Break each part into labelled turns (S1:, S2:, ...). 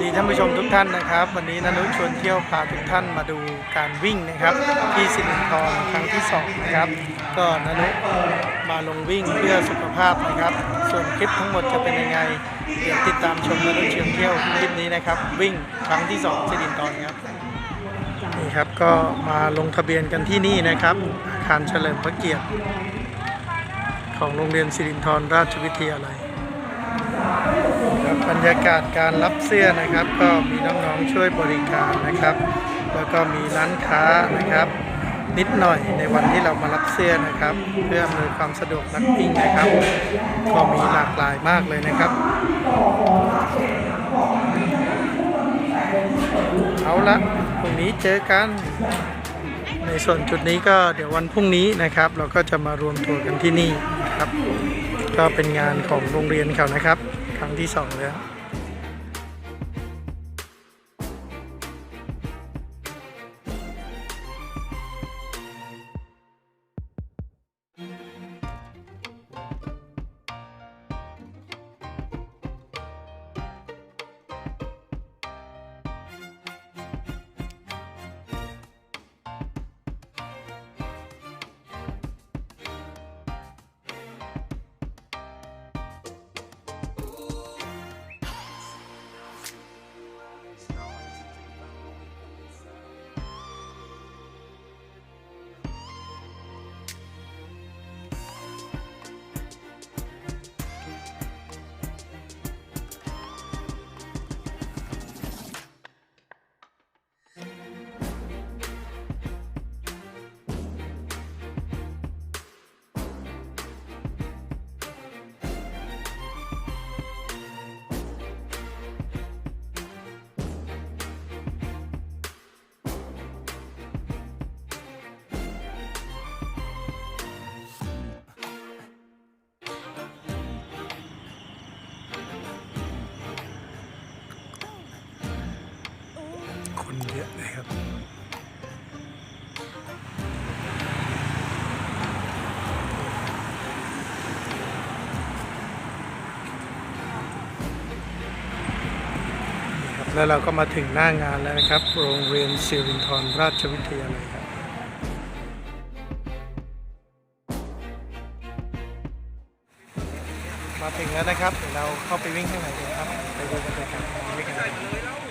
S1: ดีท่านผู้ชมทุกท่านนะครับ วันนี้นานุชวนเที่ยวพาทุกท่านมาดูการวิ่งนะครับ ที่สิรินทรครั้งที่สองนะครับก็นานุมาลงวิ่งเพื่อสุขภาพนะครับ ส่วนคลิปทั้งหมดจะเป็นยังไงเดี๋ยวติดตามชมนานุชวนเที่ยวคลิปนี้นะครับ วิ่งครั้งที่สองสิรินทรครับนี่ครับก็มาลงทะเบียนกันที่นี่นะครับอาคารเฉลิมพระเกียรติ ของโรงเรียนสิรินทรราชวิทยาลัยบรรยากาศการรับ เสื้อนะครับ ก็มีน้องๆช่วยบริการนะครับ แล้วก็มีร้านค้านะครับ นิดหน่อยในวันที่เรามารับเสื้อนะครับ เพื่ออำนวยความสะดวกนักวิ่งนะครับ ก็มีหลากหลายมากเลยนะครับเอาละพรุ่งนี้เจอกัน ในส่วนจุดนี้ก็เดี๋ยววันพรุ่งนี้นะครับ เราก็จะมารวมตัวกันที่นี่นะครับ ก็เป็นงานของโรงเรียนเขานะครับ ครั้งที่สองแล้ว ครับแล้วเราก็มาถึงหน้างานแล้วนะครับ โรงเรียนสิรินทรราชวิทยาลัยครับมาถึงแล้วนะครับเดี๋ยวเราเข้าไปวิ่งข้างในกันครับ ไปดูกันเลยครับวิ่งกันเลย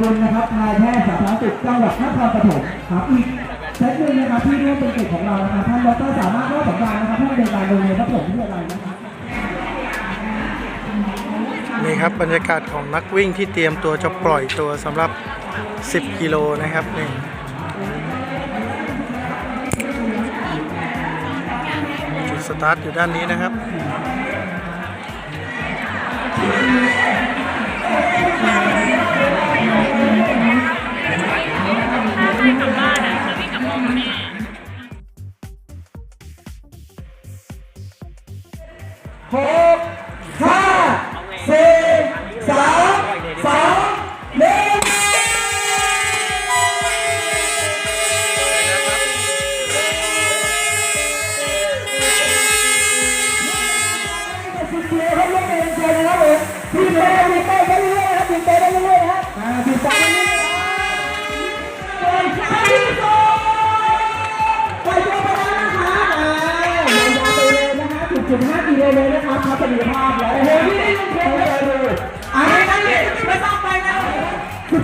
S2: กุลนะครับนายแพทย์สาธารณสุขจังหวัดนครปฐมครับอีกเซตหนึ่งนะครับที่ร่วมเป็นเกียรติของเรานะครับท่านดรสามารถรอดสำราญนะครับผู้อำนวยการโรงเรียนพระปฐมวิทยาลัยนะครับ
S1: นี่ครับบรรยากาศของนักวิ่งที่เตรียมตัวจะปล่อยตัวสำหรับ 10 กิโลนะครับนี่จุดสตาร์ทอยู่ด้านนี้นะครับ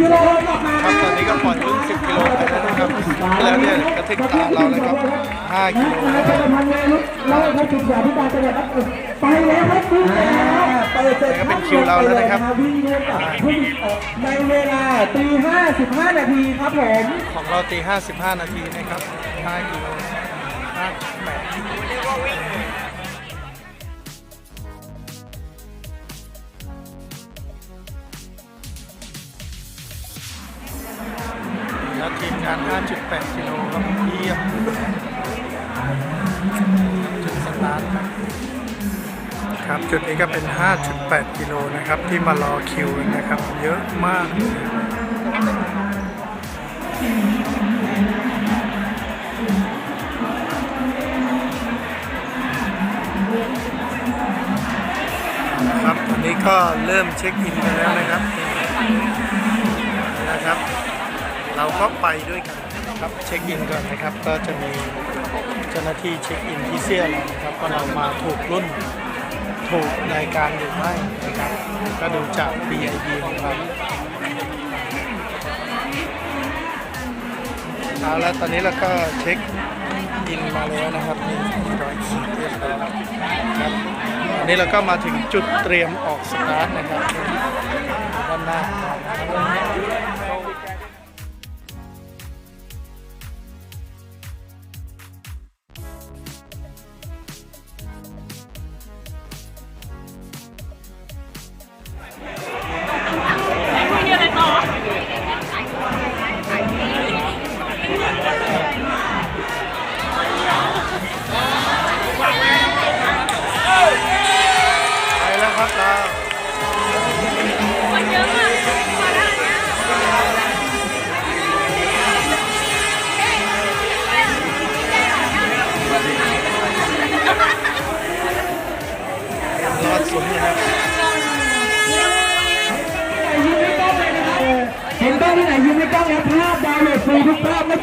S2: กิโลกลับมา
S1: ครับตอนนี้ก็ปล่อยวิ่ง10กิโลนะครับแล้วเนี่ยกระทึกตาเราเลยครับ5กิโล
S2: นะครับบพันงานเราเราจุดใหญ่ที่การจังหวัดไปแล้วครับคุณแล้วเปิดเสร็จ
S1: นี่ก็เป็นคิวเราแล้วนะครับ
S2: วิ่งร่วมกับผู้ในเวลาตีห้าสิบห้านาทีครับผม
S1: ของเราตี55นาทีนะครับ5กิโล5แล้ว 8กิโลครับเยี่ยมจุดสตาร์ทครับจุดนี้ก็เป็น 5.8 กิโลนะครับ ที่มารอคิวนะครับ เยอะมากครับตอนนี้ก็เริ่มเช็คอินกันแล้วนะครับนะครับ เราก็ไปด้วยกัน นะครับเช็คอินก่อนนะครับก็จะมีเจ้าหน้าที่เช็คอินที่เสื้อเรานะครับว่าเรามาถูกรุ่นถูกรายการหรือไม่นะครับก็ดูจาก BIB ของเราเอาแล้วตอนนี้เราก็เช็คอินมาแล้วนะครับนี่รอยขีเรียบร้อยครับอันนี้เราก็มาถึงจุดเตรียมออกสตาร์ทนะครับด้านหน้า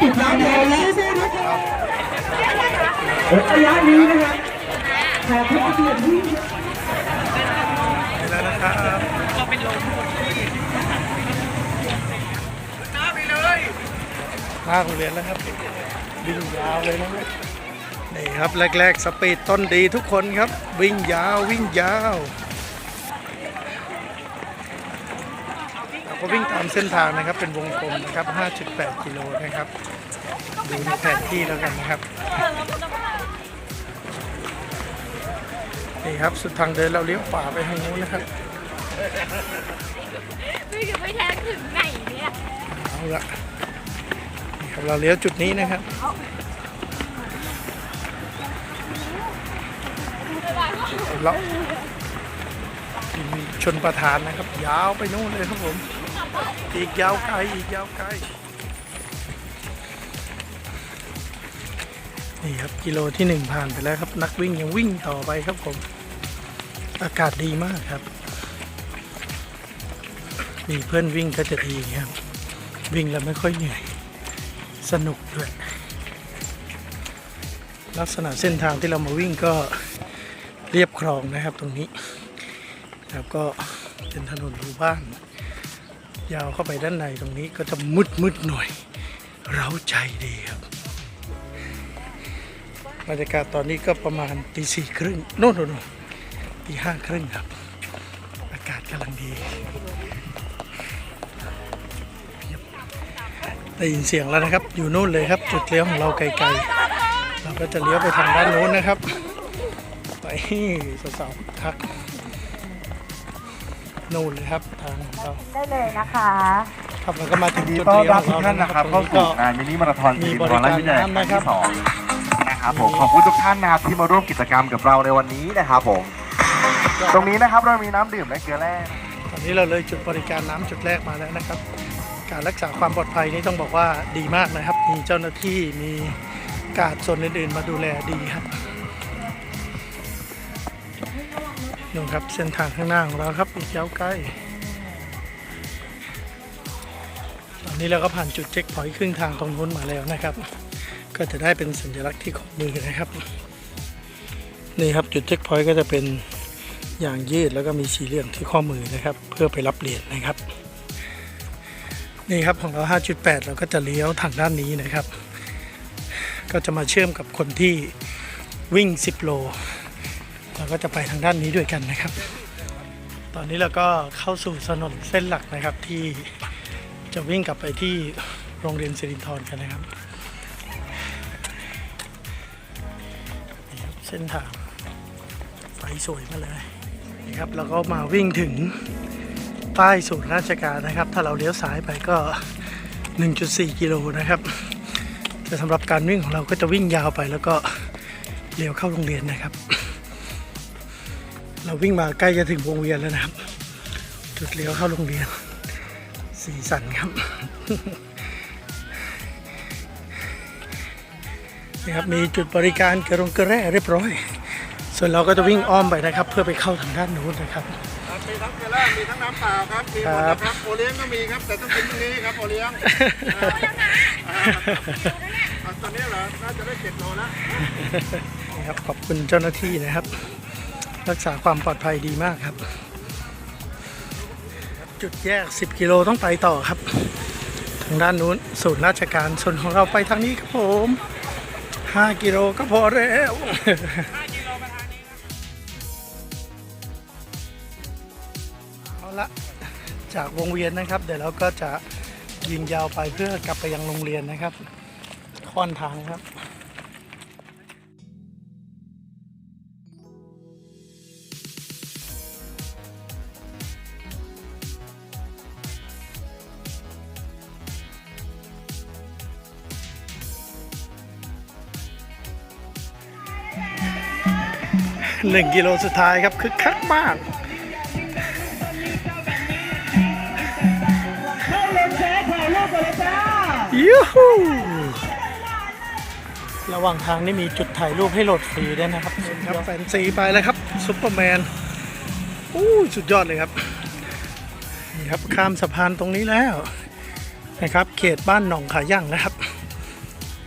S2: ทุกภาพไม่ติดร้านเดียวนะระยะนี้นะครับขอทุกเกียรติที่
S1: แล้วนะครับหน้าโรงเรียนแล้วครับวิ่งยาวเลยนะครับนี่ครับแรกๆ สปีดต้นดีทุกคนครับ วิ่งยาววิ่งยาวเรา ก็วิ่งตามเส้นทางนะครับ เป็นวงกลมนะครับ 5.8 กิโลนะครับ ดูในแผนที่แล้วกันนะครับ นี่ครับ สุดทางเดินเราเลี้ยวขวาไปทางนู้นนะครับ
S3: ไม่ถึงไม่แท้ถึงไหนเนี่ย
S1: เอาละนี่ครับเราเลี้ยวจุดนี้นะครับเราชนประธานนะครับ ยาวไปนู่นเลยครับผม อีกยาวไกลอีกยาวไกลนี่ครับกิโลที่หนึ่งผ่านไปแล้วครับ นักวิ่งยังวิ่งต่อไปครับผม อากาศดีมากครับ มีเพื่อนวิ่งก็จะดีครับ วิ่งแล้วไม่ค่อยเหนื่อย สนุกด้วย ลักษณะเส้นทางที่เรามาวิ่งก็เรียบคลองนะครับตรงนี้แล้วก็เป็นถนนรูบ้าน ยาวเข้าไปด้านในตรงนี้ก็จะมืดมืดหน่อย เร้าใจดีครับบรรยากาศตอนนี้ก็ประมาณตีสี่ครึ่งโน่นโน่นตีห้าครึ่งครับ อากาศกำลังดีได้ยินเสียงแล้วนะครับ อยู่นู่นเลยครับ จุดเลี้ยวของเราไกลๆ เราก็จะเลี้ยวไปทางด้านโน้นนะครับ ไปสาวๆทัก นู่นเลยครับทางของเรา
S3: ได้เลยนะคะ
S1: ครับเราก็มาถึง
S4: ยินดี
S1: จุด
S4: ต้อน
S1: เลี้ยว
S4: รับ
S1: ของ
S4: ทุก
S1: เรา
S4: ท่าน
S1: นะ
S4: นะ
S1: ค
S4: ค
S1: รั
S4: รั
S1: บบตรง
S4: เข้า
S1: นี้
S4: สู่
S1: ก็
S4: งานมินิมาราธอน
S1: มี
S4: สิริ
S1: บ
S4: น
S1: ริ
S4: ทร
S1: การ
S4: และวิทยา
S1: น้ำ
S4: ครั้ง
S1: นะครับ
S4: ที่สองนะครับผมขอบคุณทุกท่านนะครับที่มาร่วมกิจกรรมกับเราในวันนี้นะครับผมตรงนี้นะครับเรามีน้ำดื่มและเกลือแร่
S1: ตอนนี้เราเลยจุดบริการน้ำจุดแรกมาแล้วนะครับ การรักษาความปลอดภัยนี่ต้องบอกว่าดีมากนะครับ มีเจ้าหน้าที่มีการดส่วนอื่นๆมาดูแลดีครับ นู่ครับเส้นทางข้างหน้าของเราครับอีกยาวไกลตอนนี้เราก็ผ่านจุดเช็คพอยต์ครึ่งทางตรงนู้นมาแล้วนะครับ ก็จะได้เป็นสัญลักษณ์ที่ข้อมือนะครับนี่ครับจุดเช็คพอยต์ก็จะเป็นอย่างยืดแล้วก็มีสีเหลืองที่ข้อมือนะครับ เพื่อไปรับเหรียญนะครับ นี่ครับของเรา 5.8 เราก็จะเลี้ยวทางด้านนี้นะครับ ก็จะมาเชื่อมกับคนที่วิ่ง 10 โล ก็จะไปทางด้านนี้ด้วยกันนะครับ ตอนนี้เราก็เข้าสู่ถนนเส้นหลักนะครับที่จะวิ่งกลับไปที่โรงเรียนสิรินทรกันนะครับ เส้นทางไฟสวยมาเลยนะครับแล้วก็มาวิ่งถึงป้ายศูนย์ราชการนะครับ ถ้าเราเลี้ยวซ้ายไปก็ 1.4 กิโลนะครับแต่สำหรับการวิ่งของเราก็จะวิ่งยาวไปแล้วก็เลี้ยวเข้าโรงเรียนนะครับ เราวิ่งมาใกล้จะถึงวงเวียนแล้วนะครับ จุดเลี้ยวเข้าโรงเรียน สีสันครับนี่ครับมีจุดบริการกระรงกระแร่เรียบร้อย ส่วนเราก็จะวิ่งอ้อมไปนะครับ เพื่อไปเข้าทางด้านนู้นนะครับ
S5: มีทั้งเกลือมีทั้งน้ำเปล่าครับมีหมดนะครับโอเลี้ยงก็มีครับแต่ต้องกินตรงนี้ครับโอเลี้ยงอ่าตอนนี้เหรอน่าจะได้เจ็ดโลแล้ว
S1: นี่ครับขอบคุณเจ้าหน้าที่นะครับ รักษาความปลอดภัยดีมากครับ จุดแยก 10 กิโลต้องไปต่อครับ ทางด้านนู้นศูนย์ราชการส่วนของเราไปทางนี้ครับผม 5 กิโลก็พอแล้วเอาละจากวงเวียนนะครับ เดี๋ยวเราก็จะยิงยาวไปเพื่อกลับไปยังโรงเรียนนะครับ ค่อนทางครับ หนึ่งกิโลสุดท้ายครับคึกคักมาก
S2: เข้าเลนซ้ายถ่ายรูปกันเลยจ้า
S1: ยูฮูระหว่างทางนี่มีจุดถ่ายรูปให้โหลดฟรีด้วยนะครับครับแฟนซีไปแล้วครับซุปเปอร์แมนอู้สุดยอดเลยครับนี่ครับข้ามสะพานตรงนี้แล้วนะครับ เขตบ้านหนองขาย่างนะครับ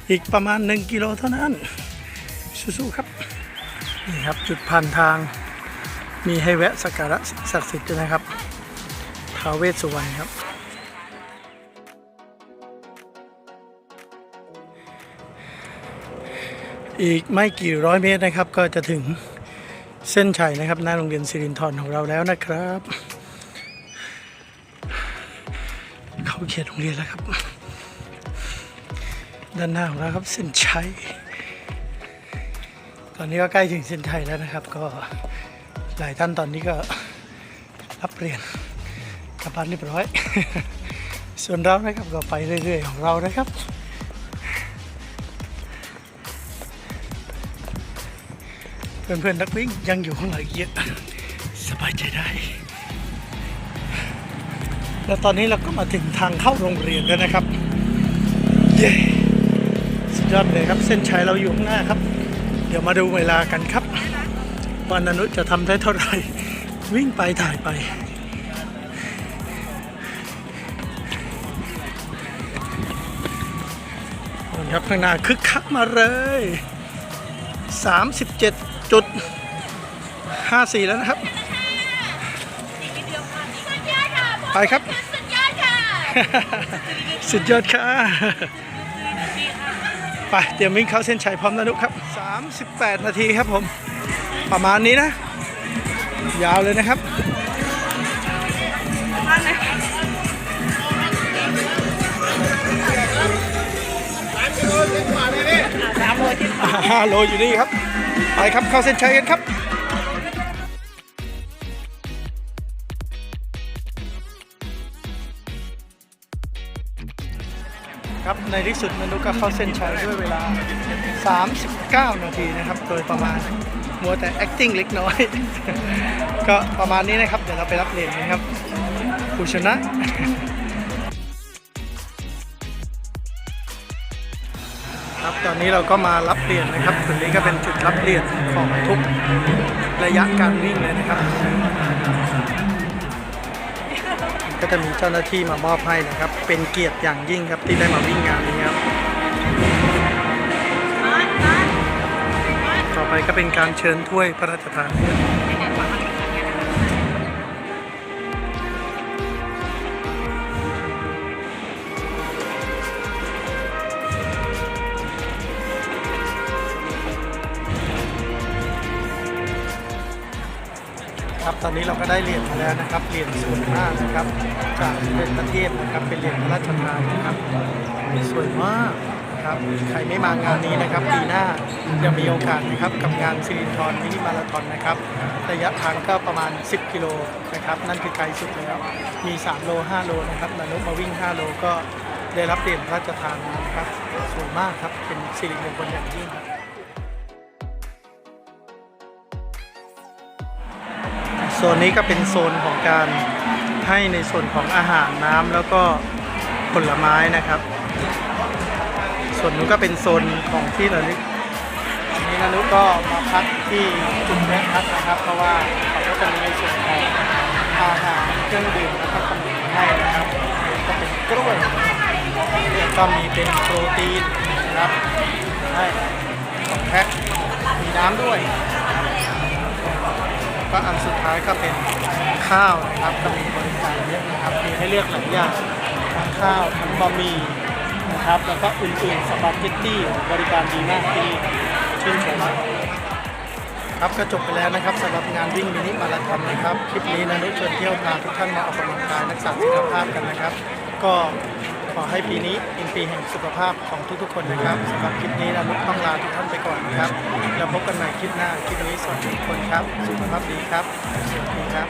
S1: อีกประมาณ 1 กิโลเท่านั้นสู้ๆครับ นี่ครับจุดผ่านทางมีให้แวะสักการะศักดิ์สิทธิ์ด้วยนะครับท้าวเวสสุวรรณครับ อีกไม่กี่ร้อยเมตรนะครับ ก็จะถึงเส้นชัยนะครับ หน้าโรงเรียนสิรินทรของเราแล้วนะครับ เข้าเขตโรงเรียนแล้วครับ ด้านหน้าของเราครับเส้นชัย ตอนนี้ก็ใกล้ถึงเส้นชัยแล้วนะครับ ก็หลายท่านตอนนี้ก็รับเรียนกลับบ้านเรียบร้อย ส่วนเรานะครับก็ไปเรื่อยๆของเรานะครับเพื่อนๆนักวิ่งยังอยู่ข้างหลังอีกเยอะสบายใจได้ แล้วตอนนี้เราก็มาถึงทางเข้าโรงเรียนแล้วนะครับ เย้สุดยอดเลยครับ เส้นชัยเราอยู่ข้างหน้าครับ ดี๋ยวมาดูเวลากันครับวันอนุจะทำได้เท่าไหร่ วิ่งไปถ่ายไปนี่ครับข้างหน้าคึกคักมาเลย 37จุด54 แล้วนะครับ
S3: สุดยอดค่ะ
S1: ไปครับ
S3: สุดยอดค่ะ
S1: สุดยอดค่ะ ไปเตรียมวิ่งเข้าเส้นชัยพร้อมนะนุครับ 38 นาทีครับผม ประมาณนี้นะ ยาวเลยนะครับห้าโลอยู่นี่ครับ ไปครับเข้าเส้นชัยกันครับ ในที่สุดมนุษย์ก็เข้าเส้นชัยด้วยเวลา 39 นาทีนะครับ โดยประมาณมัวแต่ acting เล็กน้อย ก็ประมาณนี้นะครับ เดี๋ยวเราไปรับเหรียญนะครับผู้ชนะครับตอนนี้เราก็มารับเหรียญนะครับตรงนี้ก็เป็นจุดรับเหรียญของทุกระยะการวิ่งเลยนะครับ ก็จะมีเจ้าหน้าที่มามอบให้นะครับ เป็นเกียรติอย่างยิ่งครับที่ได้มาวิ่งงานนี้ครับ ต่อไปก็เป็นการเชิญถ้วยพระราชทานครับ ครับ ตอนนี้เราก็ได้เหรียญมาแล้วนะครับ เหรียญส่วนหน้านะครับ จากเป็นประเทศนะครับ เป็นเหรียญพระราชทานนะครับสวยมากครับ ใครไม่มางานนี้นะครับ ปีหน้ายังมีโอกาสนะครับ กับงานซิรินทรมินิมาราธอนนะครับ ระยะทางก็ประมาณ 10 กิโลนะครับ นั่นคือไกลสุดแล้ว มี 3 โล 5 โลนะครับนนุมาวิ่ง 5 โลก็ได้รับเหรียญพระราชทานมานะครับ สวยมากครับ เป็นสิริมงคลอย่างยิ่งครับ โซนนี้ก็เป็นโซนของการให้ในส่วนของอาหารน้ำแล้วก็ผลไม้นะครับ ส่วนนู้นก็เป็นโซนของที่ระลึกอันนี้นานุก็มาพักที่จุดแวะพักนะครับ เพราะว่าเขาก็จะมีในส่วนของอาหารเครื่องดื่มแล้วก็ขนมให้นะครับก็เป็นกล้วยก็มีเป็นโปรตีนนะครับให้สองแพ็คมีน้ำด้วย ก็อันสุดท้ายก็เป็นข้าวนะครับก็มีบริการเยอะนะครับมีให้เลือกหลายอย่างทั้งข้าวทั้งบะหมี่นะครับแล้วก็อื่นๆสปาเกตตี้บริการดีมากที่ชื่นชมครับก็จบไปแล้วนะครับสำหรับงานวิ่งมินิมาราธอนนะครับคลิปนี้นะนุชวนเที่ยวพาทุกท่านมาออกกำลังกายรักษาสุขภาพกันนะครับ ก็ ขอให้ปีนี้เป็นปีแห่งสุขภาพของทุกๆ คนนะครับสำหรับคลิปนี้นะลุกต้องลาทุกท่านไปก่อนนะครับแล้วพบกันใหม่คลิปหน้าคลิปนี้สวัสดีทุกคนครับ สุขภาพดีครับสวัสดีครับ